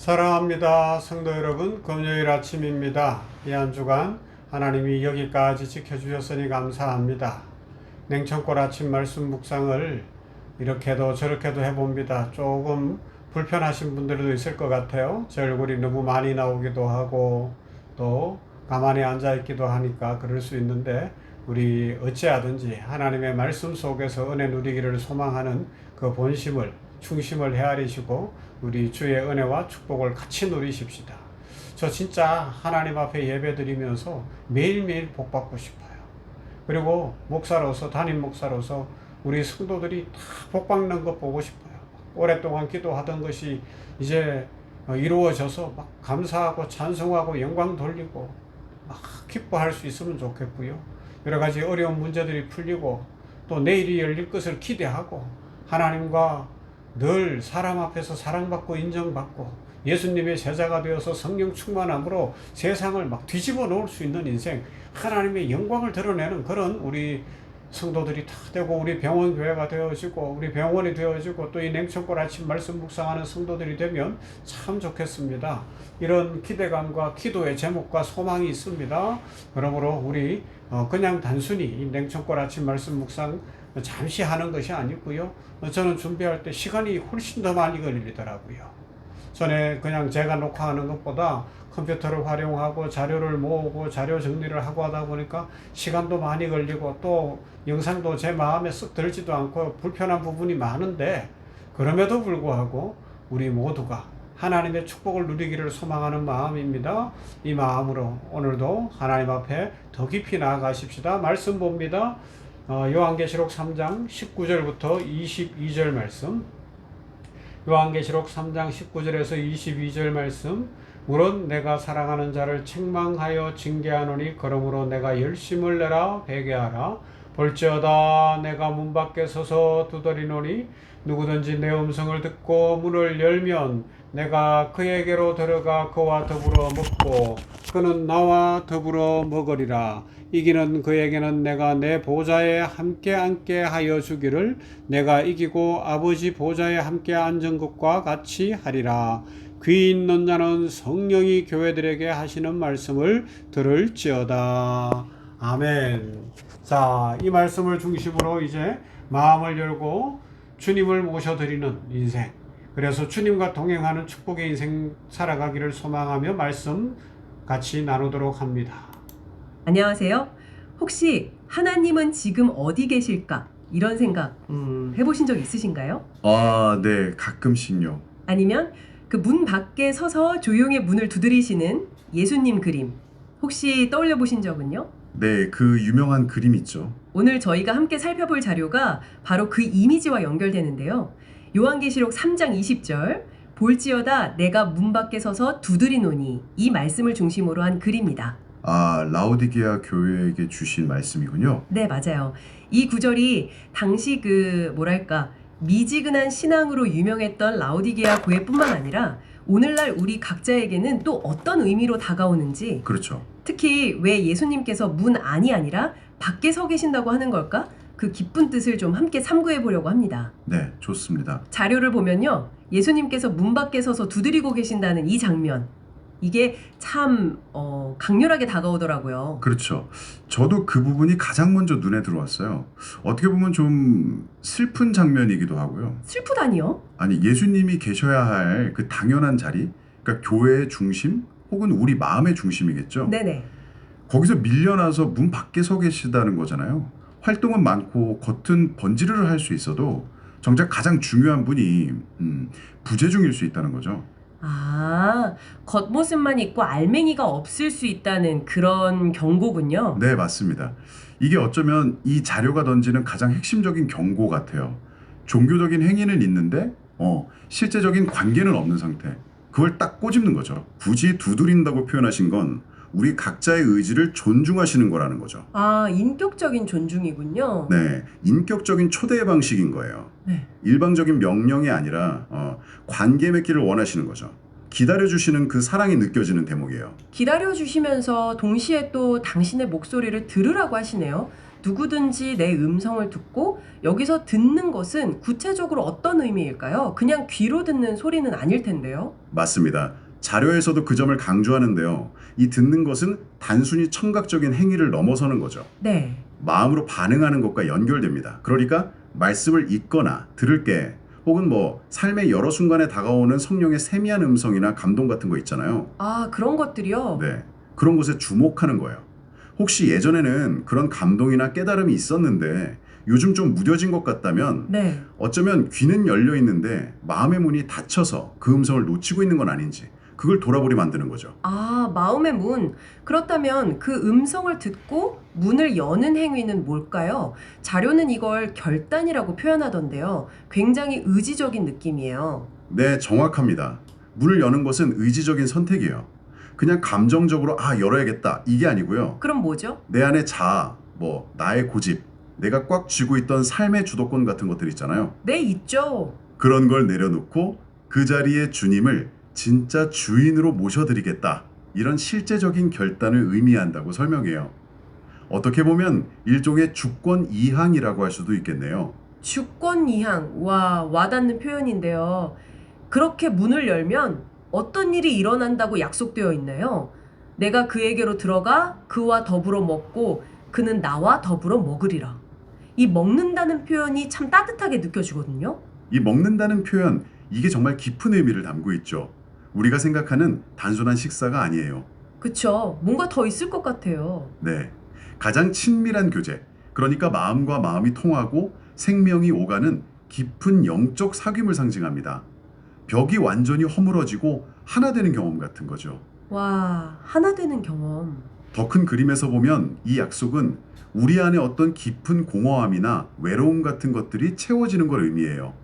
사랑합니다. 성도 여러분, 금요일 아침입니다. 이 한 주간 하나님이 여기까지 지켜주셨으니 감사합니다. 냉천골 아침 말씀 묵상을 이렇게도 저렇게도 해봅니다. 조금 불편하신 분들도 있을 것 같아요. 제 얼굴이 너무 많이 나오기도 하고 또 가만히 앉아 있기도 하니까 그럴 수 있는데 우리 어찌하든지 하나님의 말씀 속에서 은혜 누리기를 소망하는 그 본심을 충심을 헤아리시고 우리 주의 은혜와 축복을 같이 누리십시다. 저 진짜 하나님 앞에 예배 드리면서 매일매일 복 받고 싶어요. 그리고 목사로서 담임 목사로서 우리 성도들이 다 복 받는 것 보고 싶어요. 오랫동안 기도하던 것이 이제 어, 이루어져서 막 감사하고 찬송하고 영광 돌리고 막 기뻐할 수 있으면 좋겠고요. 여러 가지 어려운 문제들이 풀리고 또 내일이 열릴 것을 기대하고 하나님과 늘 사람 앞에서 사랑받고 인정받고 예수님의 제자가 되어서 성령 충만함으로 세상을 막 뒤집어 놓을 수 있는 인생, 하나님의 영광을 드러내는 그런 우리 성도들이 다 되고 우리 병원 교회가 되어지고 우리 병원이 되어지고 또 이 냉천골 아침 말씀 묵상하는 성도들이 되면 참 좋겠습니다. 이런 기대감과 기도의 제목과 소망이 있습니다. 그러므로 우리 어, 그냥 단순히 이 냉천골 아침 말씀 묵상 잠시 하는 것이 아니고요. 어, 저는 준비할 때 시간이 훨씬 더 많이 걸리더라고요. 전에 그냥 제가 녹화하는 것보다 컴퓨터를 활용하고 자료를 모으고 자료 정리를 하고 하다 보니까 시간도 많이 걸리고 또 영상도 제 마음에 쓱 들지도 않고 불편한 부분이 많은데 그럼에도 불구하고 우리 모두가 하나님의 축복을 누리기를 소망하는 마음입니다. 이 마음으로 오늘도 하나님 앞에 더 깊이 나아가십시다. 말씀 봅니다. 어, 요한계시록 3장 19절부터 22절 말씀. 요한계시록 3장 19절에서 22절 말씀. 물론 내가 사랑하는 자를 책망하여 징계하노니 그러므로 내가 열심을 내라 배개하라 볼지어다 내가 문 밖에 서서 두드리노니 누구든지 내 음성을 듣고 문을 열면 내가 그에게로 들어가 그와 더불어 먹고 그는 나와 더불어 먹으리라 이기는 그에게는 내가 내 보좌에 함께 앉게 하여 주기를 내가 이기고 아버지 보좌에 함께 앉은 것과 같이 하리라 귀 있는 자는 성령이 교회들에게 하시는 말씀을 들을지어다. 아멘. 자, 이 말씀을 중심으로 이제 마음을 열고 주님을 모셔드리는 인생. 그래서 주님과 동행하는 축복의 인생 살아가기를 소망하며 말씀 같이 나누도록 합니다. 안녕하세요. 혹시 하나님은 지금 어디 계실까? 이런 생각 음, 해보신 적 있으신가요? 아, 네, 가끔씩요. 아니면 그 문 밖에 서서 조용히 문을 두드리시는 예수님 그림 혹시 떠올려 보신 적은요? 네, 그 유명한 그림 있죠. 오늘 저희가 함께 살펴볼 자료가 바로 그 이미지와 연결되는데요. 요한계시록 3장 20절 볼지어다 내가 문 밖에 서서 두드리노니 이 말씀을 중심으로 한 글입니다. 아, 라오디게아 교회에게 주신 말씀이군요. 네, 맞아요. 이 구절이 당시 그 뭐랄까 미지근한 신앙으로 유명했던 라오디게아 교회뿐만 아니라 오늘날 우리 각자에게는 또 어떤 의미로 다가오는지 그렇죠. 특히 왜 예수님께서 문 안이 아니라 밖에 서 계신다고 하는 걸까? 그 기쁜 뜻을 좀 함께 참고해 보려고 합니다. 네, 좋습니다. 자료를 보면요. 예수님께서 문 밖에 서서 두드리고 계신다는 이 장면. 이게 참 어, 강렬하게 다가오더라고요. 그렇죠. 저도 그 부분이 가장 먼저 눈에 들어왔어요. 어떻게 보면 좀 슬픈 장면이기도 하고요. 슬프다니요? 아니, 예수님이 계셔야 할 그 당연한 자리, 그러니까 교회의 중심 혹은 우리 마음의 중심이겠죠. 네네. 거기서 밀려나서 문 밖에 서 계시다는 거잖아요. 활동은 많고 겉은 번지르르 할 수 있어도 정작 가장 중요한 분이 음, 부재중일 수 있다는 거죠. 아, 겉모습만 있고 알맹이가 없을 수 있다는 그런 경고군요. 네, 맞습니다. 이게 어쩌면 이 자료가 던지는 가장 핵심적인 경고 같아요. 종교적인 행위는 있는데 어, 실제적인 관계는 없는 상태. 그걸 딱 꼬집는 거죠. 굳이 두드린다고 표현하신 건 우리 각자의 의지를 존중하시는 거라는 거죠. 아, 인격적인 존중이군요. 네, 인격적인 초대 방식인 거예요. 네. 일방적인 명령이 아니라 어, 관계 맺기를 원하시는 거죠. 기다려 주시는 그 사랑이 느껴지는 대목이에요. 기다려 주시면서 동시에 또 당신의 목소리를 들으라고 하시네요. 누구든지 내 음성을 듣고 여기서 듣는 것은 구체적으로 어떤 의미일까요? 그냥 귀로 듣는 소리는 아닐 텐데요. 맞습니다. 자료에서도 그 점을 강조하는데요. 이 듣는 것은 단순히 청각적인 행위를 넘어서는 거죠. 네. 마음으로 반응하는 것과 연결됩니다. 그러니까 말씀을 읽거나 들을 게 혹은 뭐 삶의 여러 순간에 다가오는 성령의 세미한 음성이나 감동 같은 거 있잖아요. 아, 그런 것들이요? 네. 그런 곳에 주목하는 거예요. 혹시 예전에는 그런 감동이나 깨달음이 있었는데 요즘 좀 무뎌진 것 같다면 네. 어쩌면 귀는 열려 있는데 마음의 문이 닫혀서 그 음성을 놓치고 있는 건 아닌지 그걸 돌아보리 만드는 거죠. 아, 마음의 문. 그렇다면 그 음성을 듣고 문을 여는 행위는 뭘까요? 자료는 이걸 결단이라고 표현하던데요. 굉장히 의지적인 느낌이에요. 네, 정확합니다. 문을 여는 것은 의지적인 선택이에요. 그냥 감정적으로 아 열어야겠다 이게 아니고요. 그럼 뭐죠? 내 안에 자아, 뭐 나의 고집, 내가 꽉 쥐고 있던 삶의 주도권 같은 것들 있잖아요. 네, 있죠. 그런 걸 내려놓고 그 자리에 주님을 진짜 주인으로 모셔드리겠다. 이런 실제적인 결단을 의미한다고 설명해요. 어떻게 보면 일종의 주권 이항이라고 할 수도 있겠네요. 주권 이항. 와, 와닿는 표현인데요. 그렇게 문을 열면 어떤 일이 일어난다고 약속되어 있나요? 내가 그에게로 들어가 그와 더불어 먹고 그는 나와 더불어 먹으리라. 이 먹는다는 표현이 참 따뜻하게 느껴지거든요. 이 먹는다는 표현, 이게 정말 깊은 의미를 담고 있죠. 우리가 생각하는 단순한 식사가 아니에요. 그쵸. 뭔가 더 있을 것 같아요. 네. 가장 친밀한 교제. 그러니까 마음과 마음이 통하고 생명이 오가는 깊은 영적 사귐을 상징합니다. 벽이 완전히 허물어지고 하나 되는 경험 같은 거죠. 와, 하나 되는 경험. 더 큰 그림에서 보면 이 약속은 우리 안에 어떤 깊은 공허함이나 외로움 같은 것들이 채워지는 걸 의미해요.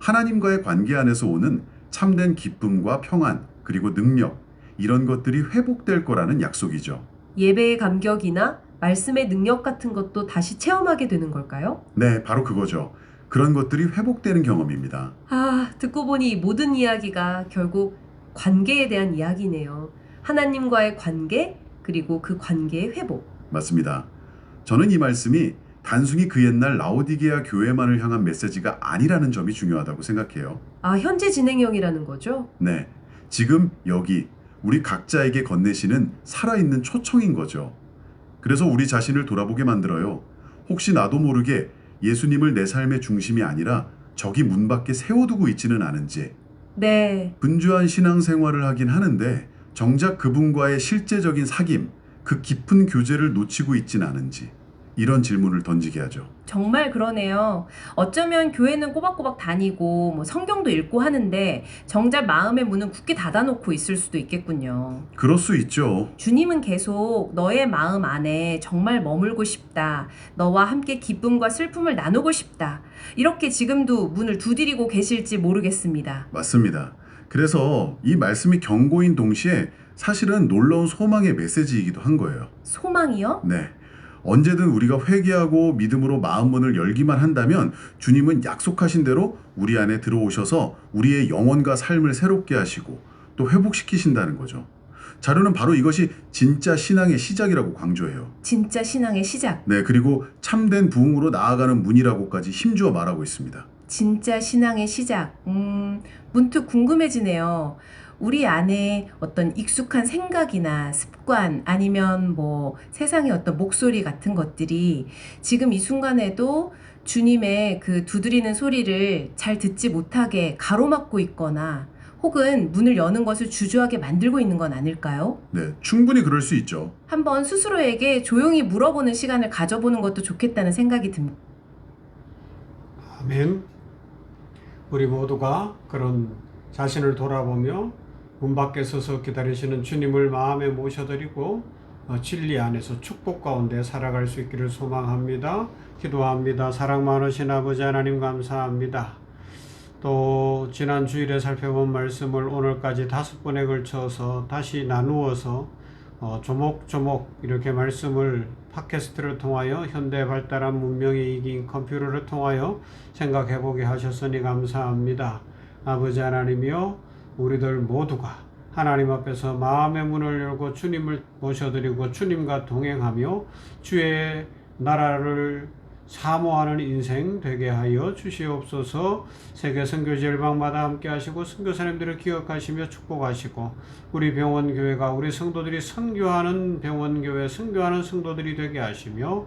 하나님과의 관계 안에서 오는 참된 기쁨과 평안, 그리고 능력, 이런 것들이 회복될 거라는 약속이죠. 예배의 감격이나 말씀의 능력 같은 것도 다시 체험하게 되는 걸까요? 네, 바로 그거죠. 그런 것들이 회복되는 경험입니다. 아, 듣고 보니 이 모든 이야기가 결국 관계에 대한 이야기네요. 하나님과의 관계, 그리고 그 관계의 회복. 맞습니다. 저는 이 말씀이 단순히 그 옛날 라오디게아 교회만을 향한 메시지가 아니라는 점이 중요하다고 생각해요. 아, 현재 진행형이라는 거죠? 네. 지금 여기 우리 각자에게 건네시는 살아있는 초청인 거죠. 그래서 우리 자신을 돌아보게 만들어요. 혹시 나도 모르게 예수님을 내 삶의 중심이 아니라 저기 문 밖에 세워두고 있지는 않은지 네. 분주한 신앙생활을 하긴 하는데 정작 그분과의 실제적인 사귐, 그 깊은 교제를 놓치고 있진 않은지 이런 질문을 던지게 하죠. 정말 그러네요. 어쩌면 교회는 꼬박꼬박 다니고 뭐 성경도 읽고 하는데 정작 마음의 문은 굳게 닫아놓고 있을 수도 있겠군요. 그럴 수 있죠. 주님은 계속 너의 마음 안에 정말 머물고 싶다. 너와 함께 기쁨과 슬픔을 나누고 싶다. 이렇게 지금도 문을 두드리고 계실지 모르겠습니다. 맞습니다. 그래서 이 말씀이 경고인 동시에 사실은 놀라운 소망의 메시지이기도 한 거예요. 소망이요? 네. 언제든 우리가 회개하고 믿음으로 마음문을 열기만 한다면 주님은 약속하신 대로 우리 안에 들어오셔서 우리의 영혼과 삶을 새롭게 하시고 또 회복시키신다는 거죠. 자료는 바로 이것이 진짜 신앙의 시작이라고 강조해요. 진짜 신앙의 시작. 네, 그리고 참된 부흥으로 나아가는 문이라고까지 힘주어 말하고 있습니다. 진짜 신앙의 시작. 음, 문득 궁금해지네요. 우리 안에 어떤 익숙한 생각이나 습관 아니면 뭐 세상의 어떤 목소리 같은 것들이 지금 이 순간에도 주님의 그 두드리는 소리를 잘 듣지 못하게 가로막고 있거나 혹은 문을 여는 것을 주저하게 만들고 있는 건 아닐까요? 네, 충분히 그럴 수 있죠. 한번 스스로에게 조용히 물어보는 시간을 가져보는 것도 좋겠다는 생각이 듭니다. 아멘. 우리 모두가 그런 자신을 돌아보며 문 밖에 서서 기다리시는 주님을 마음에 모셔드리고 어, 진리 안에서 축복 가운데 살아갈 수 있기를 소망합니다. 기도합니다. 사랑 많으신 아버지 하나님 감사합니다. 또 지난 주일에 살펴본 말씀을 오늘까지 다섯 번에 걸쳐서 다시 나누어서 어, 조목조목 이렇게 말씀을 팟캐스트를 통하여 현대 발달한 문명이 이긴 컴퓨터를 통하여 생각해 보게 하셨으니 감사합니다. 아버지 하나님이여 우리들 모두가 하나님 앞에서 마음의 문을 열고 주님을 모셔드리고 주님과 동행하며 주의 나라를 사모하는 인생 되게 하여 주시옵소서. 세계 선교지 열방마다 함께 하시고 선교사님들을 기억하시며 축복하시고 우리 병원 교회가 우리 성도들이 선교하는 병원 교회 선교하는 성도들이 되게 하시며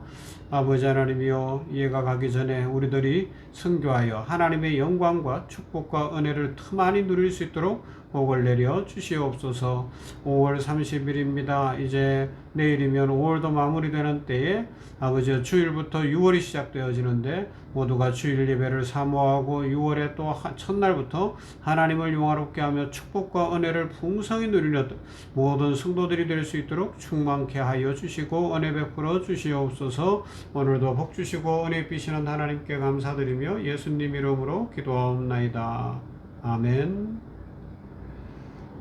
아버지 하나님이여 이해가 가기 전에 우리들이 선교하여 하나님의 영광과 축복과 은혜를 더 많이 누릴 수 있도록 복을 내려 주시옵소서. 5월 30일입니다. 이제 내일이면 5월도 마무리되는 때에 아버지 주일부터 6월이 시작되어지는데 모두가 주일 예배를 사모하고 6월에 또 하- 첫날부터 하나님을 영화롭게 하며 축복과 은혜를 풍성히 누리는 모든 성도들이 될 수 있도록 충만케 하여 주시고 은혜 베풀어 주시옵소서. 오늘도 복 주시고 은혜 비시는 하나님께 감사드리며 예수님 이름으로 기도하옵나이다. 아멘.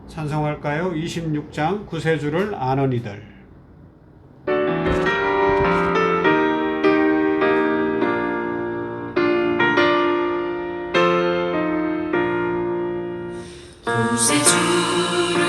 찬송할까요? 26장 구세주를 아는 이들. 구세주